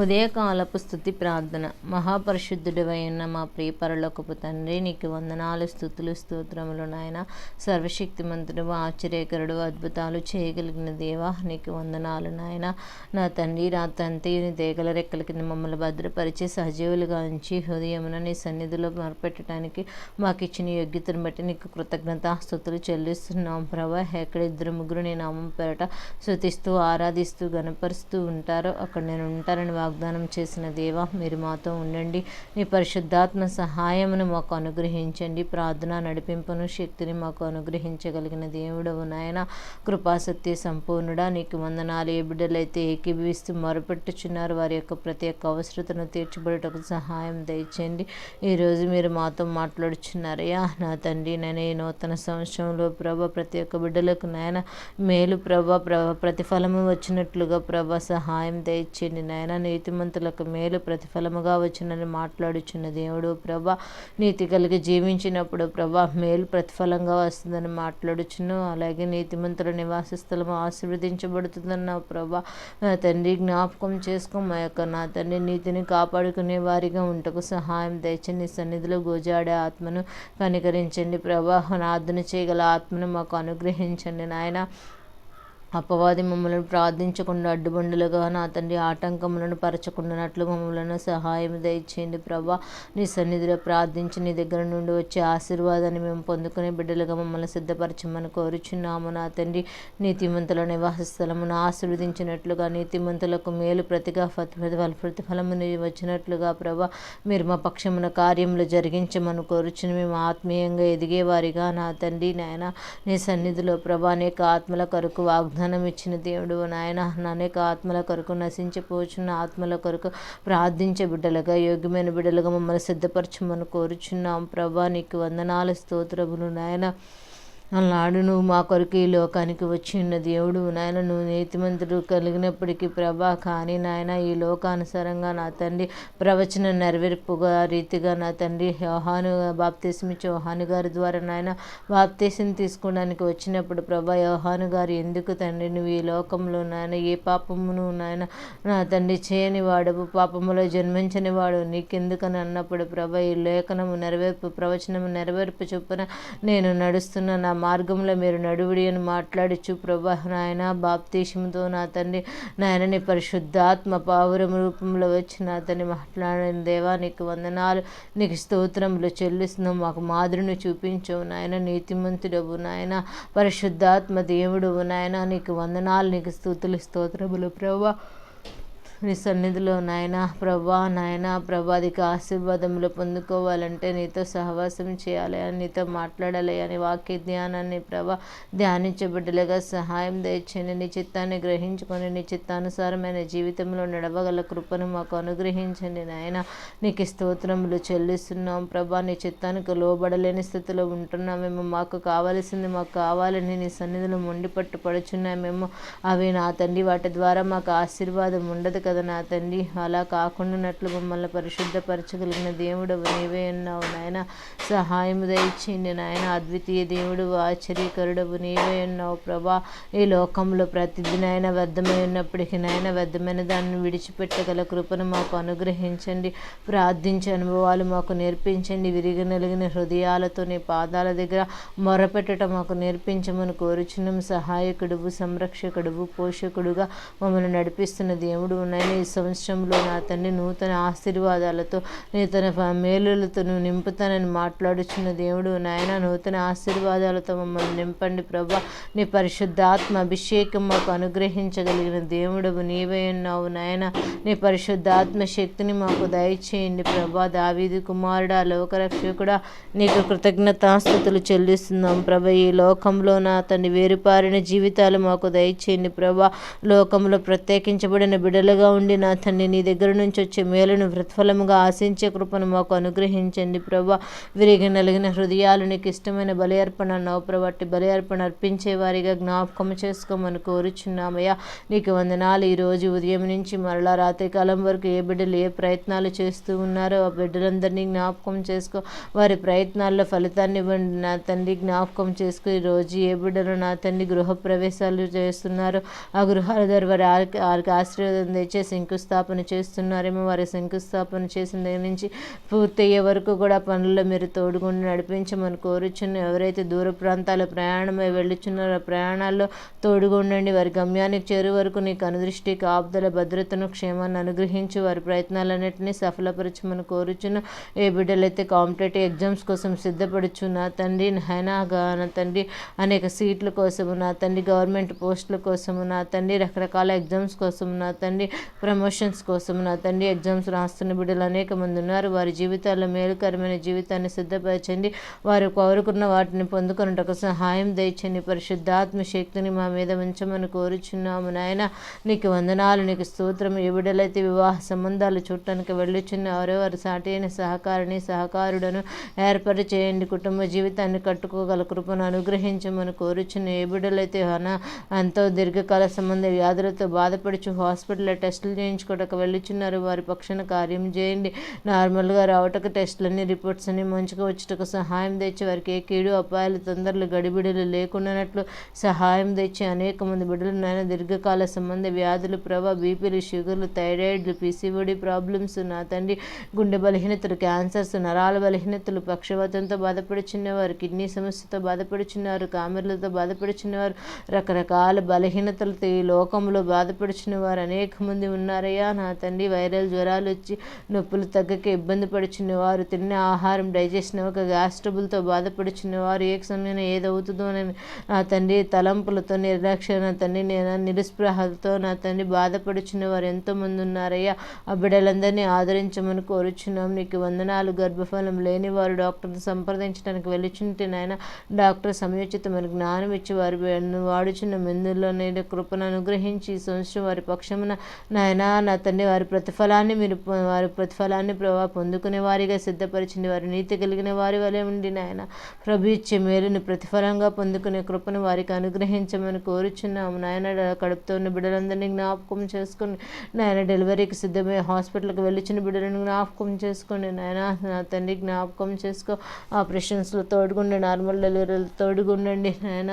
ఉదయకాలపు స్థుతి ప్రార్థన. మహాపరిశుద్ధుడివైన మా ప్రియపరలోకపు తండ్రి నీకు వందనాలు స్థుతులు స్తోత్రములు నాయన. సర్వశక్తిమంతుడు ఆశ్చర్యకరుడు అద్భుతాలు చేయగలిగిన దేవా నీకు వందనాలు నాయన. నా తండ్రి నా తంతి దేగల రెక్కల కింద మమ్మల్ని భద్రపరిచి సజీవులుగా ఉంచి హృదయమున నీ సన్నిధిలో మరపెట్టడానికి మాకు ఇచ్చిన యోగ్యతను బట్టి నీకు కృతజ్ఞత స్థుతులు చెల్లిస్తున్నాం ప్రభా. ఎక్కడ ఇద్దరు ముగ్గురు నీ నామం పేరట శృతిస్తూ ఆరాధిస్తూ గనపరుస్తూ ఉంటారో అక్కడ నేను ఉంటానని వాగ్దానం చేసిన దేవా మీరు మాతో ఉండండి. నీ పరిశుద్ధాత్మ సహాయమును మాకు అనుగ్రహించండి. ప్రార్థన నడిపింపును శక్తిని మాకు అనుగ్రహించగలిగిన దేవుడవు నాయన. కృపాసత్య సంపూర్ణుడా నీకు వందనాలు. ఏ బిడ్డలైతే ఏకీభవిస్తూ మొరపెట్టుచున్నారు వారి యొక్క ప్రతి ఒక్క అవసరతను తీర్చబడటకు సహాయం దయచేయండి. ఈరోజు మీరు మాతో మాట్లాడుచున్నారయ్యా. నా తండ్రి నేను ఈ నూతన సంవత్సరంలో ప్రభ ప్రతి ఒక్క బిడ్డలకు నాయన మేలు ప్రభ ప్రభ ప్రతిఫలము వచ్చినట్లుగా ప్రభ సహాయం దయచేయండి నాయన. నీతిమంతులకు మేలు ప్రతిఫలముగా వచ్చినని మాట్లాడుచున్న దేవుడు ప్రభ నీతి కలిగి జీవించినప్పుడు ప్రభ మేలు ప్రతిఫలంగా వస్తుందని మాట్లాడుచును. అలాగే నీతిమంతుల నివాస స్థలం ఆశీర్వదించబడుతుందన్న ప్రభ నా తండ్రి జ్ఞాపకం చేసుకో. మా యొక్క నా తండ్రి నీతిని కాపాడుకునే వారిగా ఉంటకు సహాయం దయచండి నీ సన్నిధిలో గోజాడే ఆత్మను కనికరించండి ప్రభా. నార్థన చేయగల ఆత్మను మాకు అనుగ్రహించండి నాయన. అపవాది మమ్మలను ప్రార్థించకుండా అడ్డుబండులుగా నా తండ్రి ఆటంకములను పరచకుండానట్లు మమ్మలను సహాయం దయచేయండి ప్రభా. నీ సన్నిధిలో ప్రార్థించి నీ దగ్గర నుండి వచ్చే ఆశీర్వాదాన్ని మేము పొందుకునే బిడ్డలుగా మమ్మల్ని సిద్ధపరచమని కోరుచున్నాము నా తండ్రి. నీతిమంతుల నివాస స్థలమును ఆశీర్వదించినట్లుగా నీతిమంతులకు మేలు ప్రతిగా ఫల ప్రతిఫలము వచ్చినట్లుగా ప్రభా. మీరు మా పక్షమున కార్యములు జరిగించమని కోరుచుని మేము ఆత్మీయంగా ఎదిగేవారిగా నా తండ్రి నాయన. నీ సన్నిధిలో ప్రభా అనేక ఆత్మల కొరకు వాగ్దానం ఇచ్చిన దేవుడు. నాయన అనేక ఆత్మల కొరకు నశించిపోచున్న ఆత్మల కొరకు ప్రార్థించే బిడ్డలుగా యోగ్యమైన బిడ్డలుగా మమ్మల్ని సిద్ధపరచమని కోరుచున్నాం. ప్రభా నీకు వందనాలు స్తోత్రములు నాయన. అలాడు నువ్వు మా కొరకు ఈ లోకానికి వచ్చి ఉన్న దేవుడు. నాయన నువ్వు నీతిమంతుడు కలిగినప్పటికీ ప్రభా. కానీ నాయన ఈ లోకానుసారంగా నా తండ్రి ప్రవచన నెరవేర్పుగా రీతిగా నా తండ్రి యోహాను బాప్తీసం యోహాను గారి ద్వారా నాయన బాప్తీసం తీసుకోవడానికి వచ్చినప్పుడు ప్రభా యోహాను గారు ఎందుకు తండ్రి? నువ్వు ఈ లోకంలో నాయన ఏ పాపమును నాయన నా తండ్రి చేయని వాడు పాపములో జన్మించని వాడు నీకెందుకని అన్నప్పుడు ప్రభా ఈ లేఖనము నెరవేర్పు ప్రవచనము నెరవేర్పు చొప్పున నేను నడుస్తున్న నా మార్గంలో మీరు నడువుడి అని మాట్లాడచ్చు ప్రభా నాయన బాప్తీషంతో నా తండ్రి నాయనని పరిశుద్ధాత్మ పావురం రూపంలో వచ్చి నా తండ్రి మాట్లాడిన దేవా నీకు వందనాలు నీకు స్తోత్రములు చెల్లిస్తున్నాం. మాకు మాదిరిని చూపించవు నాయన నీతిమంతుడవు నాయన పరిశుద్ధాత్మ దేవుడు నాయన. నీకు వందనాలు నీకు స్థుతులు స్తోత్రములు ప్రభా. నీ సన్నిధిలో నాయన ప్రభా నాయన ప్రభాదికి ఆశీర్వాదములు పొందుకోవాలంటే నీతో సహవాసం చేయాలి అని నీతో మాట్లాడాలి అని వాక్య జ్ఞానాన్ని ప్రభా ధ్యానించబడ్డలుగా సహాయం దయచేయండి నీ చిత్తాన్ని గ్రహించుకొని నీ చిత్తానుసారమైన జీవితంలో నడవగల కృపను మాకు అనుగ్రహించండి నాయన. నీకు స్తోత్రములు చెల్లిస్తున్నాం ప్రభా. నీ చిత్తానికి లోబడలేని స్థితిలో ఉంటున్నామేమో మాకు కావలసింది మాకు కావాలని నీ సన్నిధిలో మొండి పట్టు పడుచున్నామేమో అవి నా తండ్రి వాటి ద్వారా మాకు ఆశీర్వాదం ఉండదు కదా నా తండ్రి. అలా కాకుండానట్లు మమ్మల్ని పరిశుద్ధపరచగలిగిన దేవుడు నీవే అన్నావు నాయన. సహాయం దయచేయండి నాయన. అద్వితీయ దేవుడు ఆశ్చర్యకరుడవు నీవే అన్నావు ప్రభా. ఈ లోకంలో ప్రతిదిన ఆయన వ్యర్థమై ఉన్నప్పటికీ నాయన వ్యర్థమైన దాన్ని విడిచిపెట్టగల కృపను మాకు అనుగ్రహించండి. ప్రార్థించే అనుభవాలు మాకు నేర్పించండి. విరిగి నలిగిన హృదయాలతో నీ పాదాల దగ్గర మొరపెట్టడం మాకు నేర్పించమని కోరుచున్నాం. సహాయకుడువు సంరక్షకుడువు పోషకుడుగా మమ్మల్ని నడిపిస్తున్న దేవుడు నాయన ఈ సంవత్సరంలో నా తండ్రి నూతన ఆశీర్వాదాలతో నూతన మేలులతో నింపుతానని మాట్లాడుచున్న దేవుడు నాయన నూతన ఆశీర్వాదాలతో మమ్మల్ని నింపండి ప్రభా. నీ పరిశుద్ధాత్మ అభిషేకం మాకు అనుగ్రహించగలిగిన దేవుడు నీవే ఉన్నావు నాయన. నీ పరిశుద్ధాత్మ శక్తిని మాకు దయచేయండి ప్రభా. దావీది కుమారుడా లోకరక్షకుడా నీకు కృతజ్ఞతాస్థుతులు చెల్లిస్తున్నాం ప్రభా. ఈ లోకంలో నా తండ్రి వేరుపారిన జీవితాలు మాకు దయచేయండి ప్రభా. లోకంలో ప్రత్యేకించబడిన బిడలుగా ఉండి నా తండ్రి నీ దగ్గర నుంచి వచ్చే మేలును ప్రతిఫలముగా ఆశించే కృపను మాకు అనుగ్రహించండి ప్రభా. విరిగి నలిగిన హృదయాలు నీకు ఇష్టమైన బలి అర్పణ అన్నావు ప్రభట్టి బలి అర్పణ అర్పించే వారిగా జ్ఞాపకం చేసుకోమని కోరుచున్నామయ్యా. నీకు వందనాలు. ఈరోజు ఉదయం నుంచి మరలా రాత్రి కాలం వరకు ఏ బిడ్డలు ఏ ప్రయత్నాలు చేస్తూ ఉన్నారో ఆ బిడ్డలందరినీ జ్ఞాపకం చేసుకో. వారి ప్రయత్నాల్లో ఫలితాన్ని ఇవ్వండి. నా తండ్రి జ్ఞాపకం చేసుకో. ఈరోజు ఏ బిడ్డలు నా తండ్రి గృహ ప్రవేశాలు చేస్తున్నారో ఆ గృహాల ద్వారా వారి వారికి ఆశీర్వాదం తెచ్చి నుంచే శంకుస్థాపన చేస్తున్నారేమో వారి శంకుస్థాపన చేసిన దగ్గర నుంచి పూర్తయ్యే వరకు కూడా పనుల్లో మీరు తోడుగుండి నడిపించమని కోరుచున్న ఎవరైతే దూర ప్రాంతాల ప్రయాణమై వెళ్ళుచున్నారో ప్రయాణాల్లో తోడుగుండండి. వారి గమ్యానికి చేరు వరకు నీకు అనుదృష్టి కాపుదల భద్రతను క్షేమాన్ని అనుగ్రహించి వారి ప్రయత్నాలన్నింటినీ సఫలపరచమని కోరుచున్న ఏ బిడ్డలైతే కాంపిటేటివ్ ఎగ్జామ్స్ కోసం సిద్ధపడుచున్న తండ్రి హైనాగా నా తండ్రి అనేక సీట్ల కోసము నా తండ్రి గవర్నమెంట్ పోస్టుల కోసము నా తండ్రి రకరకాల ఎగ్జామ్స్ కోసం నా తండ్రి ప్రమోషన్స్ కోసం నా తండ్రి ఎగ్జామ్స్ రాస్తున్న బిడ్డలు అనేక మంది ఉన్నారు. వారి జీవితాల్లో మేలుకరమైన జీవితాన్ని సిద్ధపరచండి. వారు కోరుకున్న వాటిని పొందుకున్నటకు సహాయం దయచండి. పరిశుద్ధాత్మ శక్తిని మా మీద ఉంచమని కోరుచున్నాము నాయన. నీకు వందనాలు నీకు స్తోత్రం ఏ బిడ్డలైతే వివాహ సంబంధాలు చూడటానికి వెళ్ళుచున్న ఎవరో వారి సాటి అయిన సహకారిని సహకారుడను ఏర్పాటు చేయండి కుటుంబ జీవితాన్ని కట్టుకోగల కృపను అనుగ్రహించమని కోరుచున్న ఏ బిడ్డలైతే ఎంతో దీర్ఘకాల సంబంధ వ్యాధులతో బాధపడుచు హాస్పిటల్లో టెస్టులు చేయించుకోవటకు వెళ్ళుచున్నారు వారి పక్షాన కార్యం చేయండి. నార్మల్గా రావటకు టెస్టులన్నీ రిపోర్ట్స్ అన్ని మంచిగా వచ్చుటకు సహాయం తెచ్చి వారికి ఏ కీడు అపాయాలు తొందరలు గడిబిడులు లేకున్నట్లు సహాయం తెచ్చి అనేక మంది బిడ్డలు నాయన దీర్ఘకాల సంబంధ వ్యాధులు ప్రభా బీపీలు షుగర్లు థైరాయిడ్లు పిసిఓడి ప్రాబ్లమ్స్ నా తండ్రి గుండె బలహీనతలు క్యాన్సర్స్ నరాల బలహీనతలు పక్షవాతంతో బాధపడుచున్నవారు కిడ్నీ సమస్యతో బాధపడుచున్నారు కామెర్లతో బాధపడుచున్నవారు రకరకాల బలహీనతలతో ఈ లోకంలో బాధపడుచున్న వారు అనేక మంది ఉన్నారయ్యా. నా తండ్రి వైరల్ జ్వరాలు వచ్చి నొప్పులు తగ్గక ఇబ్బంది పడుచున్న వారు తిన్న ఆహారం డైజెషన్ ఒక గ్యాస్ ట్రబుల్తో బాధపడుచున్న వారు ఏ సమయంలో ఏదవుతుందో నేను నా తండ్రి తలంపులతో నిర్లక్ష్య నా తండ్రి నేను నిరుస్పృహలతో నా తండ్రి బాధపడుచున్న వారు ఎంతోమంది ఉన్నారయ్యా. ఆ బిడ్డలందరినీ ఆదరించమని కోరుచున్నాం. నీకు వందనాలు. గర్భఫలం లేని వారు డాక్టర్ని సంప్రదించడానికి వెళ్ళుచుంటే నాయన డాక్టర్ సమయోచితమైన జ్ఞానం ఇచ్చి వారి వాడుచున్న మెందుల్లో నేను కృపను అనుగ్రహించి ఈ సంవత్సరం వారి పక్షమున నాయన నా తండ్రి వారి ప్రతిఫలాన్ని మీరు వారి ప్రతిఫలాన్ని ప్రభావ పొందుకునే వారిగా సిద్ధపరిచింది. వారి నీతి కలిగిన వారి వలె ఉండి నాయన ప్రభు ఇచ్చే మేలుని ప్రతిఫలంగా పొందుకునే కృపను వారికి అనుగ్రహించమని కోరుచున్నాము. నాయన కడుపుతో ఉన్న బిడ్డలందరినీ జ్ఞాపకం చేసుకుని నాయన డెలివరీకి సిద్ధమై హాస్పిటల్కి వెళ్ళిచిన బిడ్డలను జ్ఞాపకం చేసుకోండి నాయన నా తండ్రి జ్ఞాపకం చేసుకో. ఆపరేషన్స్లో తోడుగుండి నార్మల్ డెలివరీలు తోడుగుండండి. నాయన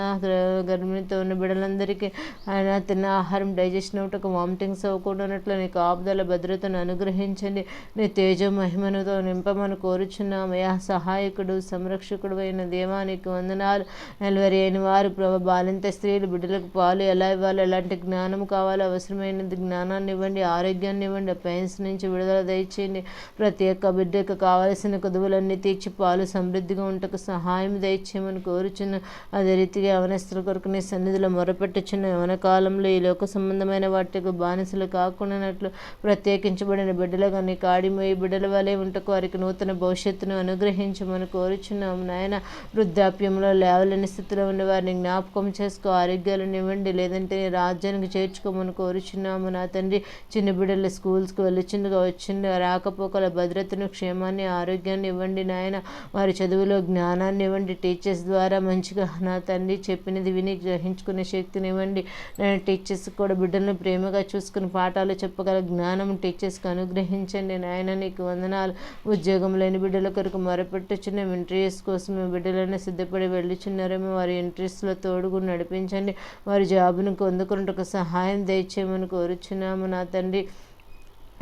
గర్భిణితో ఉన్న బిడ్డలందరికీ ఆయన తిన్న ఆహారం డైజెషన్ అవుటకు వామిటింగ్స్ అవ్వకుండా ఉన్నట్లు నీకు ఆపుదల భద్రతను అనుగ్రహించండి. నీ తేజ మహిమనుతో నింపమని కోరుచున్నామయ్యా సహాయకుడు సంరక్షకుడు అయిన దేవానికి వందనాలు. డెలివరీ అయిన వారు ప్రభ బాలింత స్త్రీలు బిడ్డలకు పాలు ఎలా ఇవ్వాలి? ఎలాంటి జ్ఞానం కావాలో? అవసరమైనది జ్ఞానాన్ని ఇవ్వండి ఆరోగ్యాన్ని ఇవ్వండి పెయిన్స్ నుంచి విడుదల దయచేయండి. ప్రతి ఒక్క బిడ్డకు కావలసిన కొదువులన్నీ తీర్చి పాలు సమృద్ధిగా ఉంటకు సహాయం దయచేయమని కోరుచున్న అదే రీతిగా యవనస్తుల కొరకు నీ సన్నిధిలో మొరపెట్టుచున్న యవన కాలంలో ఈ లోక సంబంధమైన వాటికి బానిసలకు కాకుండానట్లు ప్రత్యేకించబడిన బిడ్డలుగా కానీ కాడిమోయి బిడ్డల వలె ఉంటకు వారికి నూతన భవిష్యత్తును అనుగ్రహించమని కోరుచున్నాము. నాయన వృద్ధాప్యంలో లేవలేని స్థితిలో ఉన్న వారిని జ్ఞాపకం చేసుకో ఆరోగ్యాలను ఇవ్వండి లేదంటే నీ రాజ్యానికి చేర్చుకోమని కోరుచున్నాము. నా తండ్రి చిన్న బిడ్డలు స్కూల్స్కి వెళ్ళిచిందిగా వచ్చింది రాకపోకల భద్రతను క్షేమాన్ని ఆరోగ్యాన్ని ఇవ్వండి నాయన. వారి చదువులో జ్ఞానాన్ని ఇవ్వండి. టీచర్స్ ద్వారా మంచిగా నా తండ్రి చెప్పినది విని గ్రహించుకునే శక్తిని ఇవ్వండి. నేను టీచర్స్ కూడా బిడ్డలను ప్రేమగా చూసుకుని పాఠాలు చెప్పగల జ్ఞానం టీచర్స్కి అనుగ్రహించండి. నాయన నీకు వందనాలు. ఉద్యోగం లేని బిడ్డల కొరకు మొరపెట్టుచున్న ఇంటర్వ్యూస్ కోసం మీ బిడ్డలైనా సిద్ధపడి వెళ్ళుచున్నారేమో. వారి ఇంట్రెస్ట్లో తోడుగు నడిపించండి. వారి జాబును పొందుకున్నట్టుకు సహాయం దయచేయమని కోరుచున్నాము నా తండ్రి.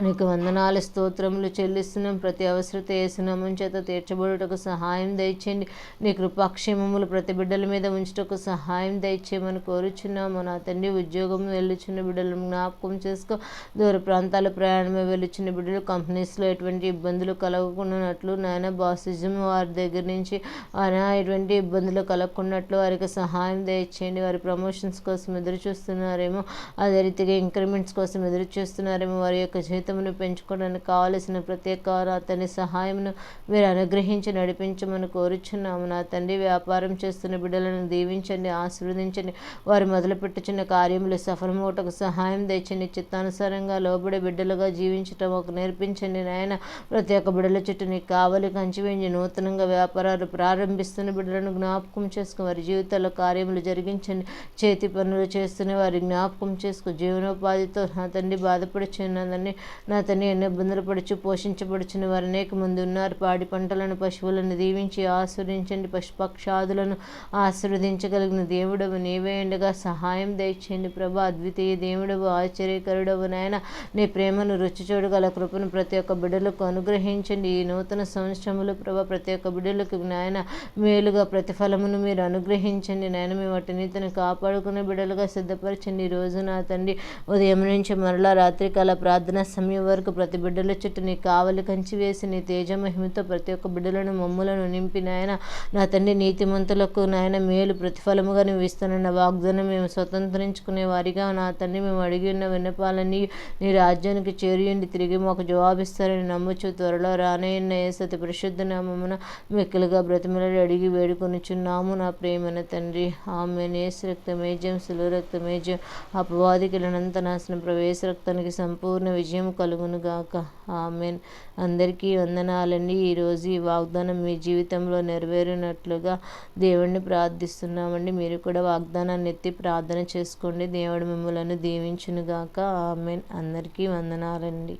నీకు వందనాలు స్తోత్రములు చెల్లిస్తున్నాం. ప్రతి అవసరత వేసినామని చేత తీర్చబడుటకు సహాయం దయచేయండి. నీ కృపాక్షేమములు ప్రతి బిడ్డల మీద ఉంచుటకు సహాయం దయచేయమని కోరుచున్నాము. నా తండ్రి ఉద్యోగం వెళ్ళుచున్న బిడ్డలను జ్ఞాపకం చేసుకో. దూర ప్రాంతాల ప్రయాణమే వెళ్ళుచున్న బిడ్డలు కంపెనీస్లో ఎటువంటి ఇబ్బందులు కలగకున్నట్లు నాయన బాసిజం వారి దగ్గర నుంచి ఆయన ఎటువంటి ఇబ్బందులు కలగకున్నట్లు వారికి సహాయం దయచేయండి. వారి ప్రమోషన్స్ కోసం ఎదురు చూస్తున్నారేమో అదే రీతిగా ఇంక్రిమెంట్స్ కోసం ఎదురు చూస్తున్నారేమో వారి యొక్క జీవితమును పెంచుకోవడానికి కావలసిన ప్రత్యేక అతని సహాయమును మీరు అనుగ్రహించి నడిపించమని కోరుచున్నాము. నా తండ్రి వ్యాపారం చేస్తున్న బిడ్డలను దీవించండి ఆశీర్వదించండి. వారు మొదలుపెట్టుచున్న కార్యములు సఫలమవుటకు సహాయం తెచ్చండి. చిత్తానుసారంగా లోబడి బిడ్డలుగా జీవించటం ఒక నేర్పించండి. నాయన ప్రతి ఒక్క బిడ్డల చుట్టూ నీకు కావలి కంచివేంచి నూతనంగా వ్యాపారాలు ప్రారంభిస్తున్న బిడ్డలను జ్ఞాపకం చేసుకుని వారి జీవితాల్లో కార్యములు జరిగించండి. చేతి పనులు చేస్తున్న వారి జ్ఞాపకం చేసుకుని జీవనోపాధితో నా తండ్రి బాధపడుచున్నదని నా తండ్రి ఎన్నో ఇబ్బందులు పడుచు పోషించబడుచున్న వారు అనేక మంది ఉన్నారు. పాడి పంటలను పశువులను దీవించి ఆస్వాదించండి పశుపక్షాదులను ఆశీర్వదించగలిగిన దేవుడవు నీవే ఉండగా సహాయం దయచేయండి. ప్రభా అద్వితీయ దేవుడవు ఆశ్చర్యకరుడవు నాయన. నీ ప్రేమను రుచి చూడగల కృపను ప్రతి ఒక్క బిడ్డలకు అనుగ్రహించండి. ఈ నూతన సంవత్సరములు ప్రభా ప్రతి ఒక్క బిడ్డలకు నాయన మేలుగా ప్రతిఫలమును మీరు అనుగ్రహించండి. నాయన మేము వాటిని నీతిని కాపాడుకునే బిడ్డలుగా సిద్ధపరచండి. ఈ రోజు నా తండ్రి ఉదయం నుంచి మరలా రాత్రికాల ప్రార్థన సమయం వరకు ప్రతి బిడ్డల చుట్టూ నీ కావలి కంచి వేసి నీ తేజమహిమతో ప్రతి ఒక్క బిడ్డలను మమ్ములను నింపి నాయన నా తండ్రి నీతిమంతులకు నాయన మేలు ప్రతిఫలముగా నువ్వు ఇస్తానన్న వాగ్దానం మేము స్వతంత్రించుకునే వారిగా నా తండ్రి మేము అడిగి ఉన్న విన్నపాలని నీ రాజ్యానికి చేరియండి తిరిగి మాకు జవాబిస్తారని నమ్ముచు త్వరలో రానయ్యన్న సతి పరిశుద్ధ నామమున మెక్కలుగా బ్రతిమలడి అడిగి వేడుకొనిచున్నాము నా ప్రేమన తండ్రి. ఆమె నేసు రక్తమేజ్యం సులు రక్తమేజ్యం అపవాదికి నాశనం ప్రవేశ రక్తానికి సంపూర్ణ విజయం కలుగునుగాక. ఆమెన్. అందరికీ వందనాలండి. ఈరోజు ఈ వాగ్దానం మీ జీవితంలో నెరవేరినట్లుగా దేవుణ్ణి ప్రార్థిస్తున్నామండి. మీరు కూడా వాగ్దానాన్ని ఎత్తి ప్రార్థన చేసుకోండి. దేవుడు మిమ్మలను దీవించునుగాక. ఆమెన్. అందరికీ వందనాలండి.